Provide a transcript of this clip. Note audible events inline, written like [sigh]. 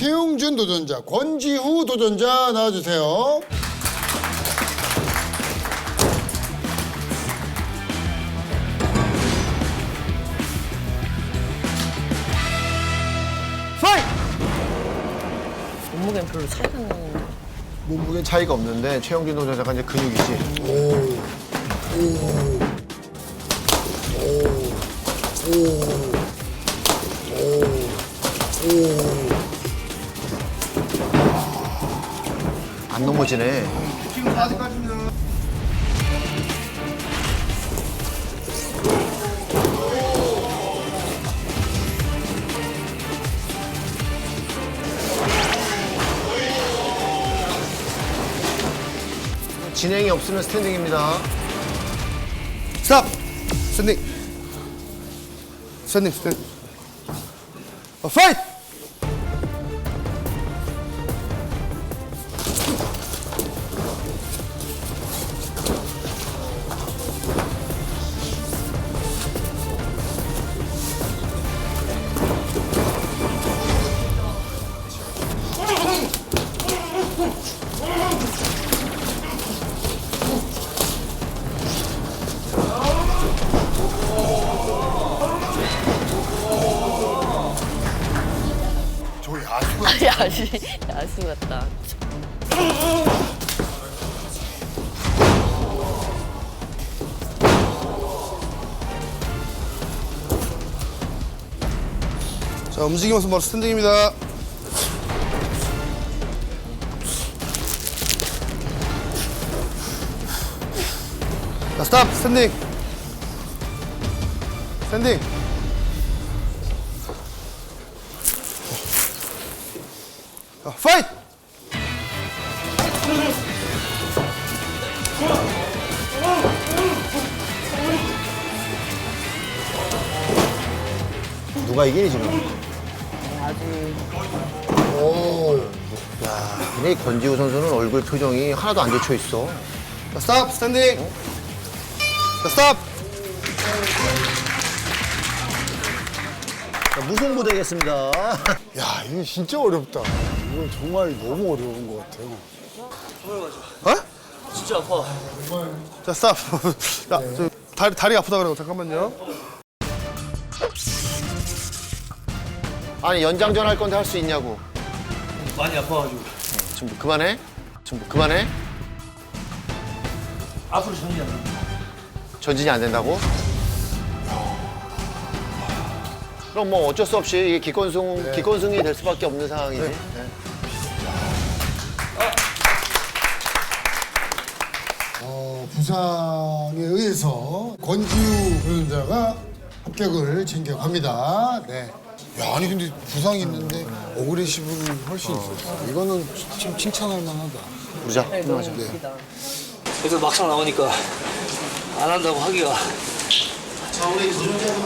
최용준 도전자, 권지후 도전자 나와주세요. 몸무게는 별로 차이가 안 나는데. 몸무게는 차이가 없는데 최영진 도전자가 이제 근육이지. 안 넘어지네. 진행이 없으면 스탠딩입니다. 스탑! 스탠딩. 스탠딩, 스탠딩. 어, 파이트! 저 야수 같다. 자, 움직이면서 바로 스탠딩입니다. 자, 스탑! 스탠딩! 스탠딩! 자, 파이트! 누가 이기니 지금? 야, 근데 이 권지우 선수는 얼굴 표정이 하나도 안 지쳐 있어. 자, 스탑! 스탠딩! 자, 스탑! 자, 무승부 되겠습니다. [laughs] 야 이거 진짜 어렵다. 이건 정말 너무 어려운 것 같아요. 어? 진짜 아파. 자, 스탑. [laughs] 자, 저 다리, 다리 아프다 그러고 잠깐만요. 아니 연장전 할 건데 할 수 있냐고. 많이 아파가지고 지금 그만해. 지금 그만해. 앞으로 돼. 전진이 안 된다고? 그럼 뭐 어쩔 수 없이 이게 기권승 기권승이 될 수밖에 없는 상황이지. 네. 어, 부상에 의해서 권지우 도전자가 합격을 챙겨갑니다. 네. 야 아니 근데 부상이 있는데 어그레시브는 훨씬 있었어. 이거는 참 칭찬할 만하다. 부르자. 너무 맞아. 웃기다. 그래서 막상 나오니까 안 한다고 하기가. 자 우리 도전자분들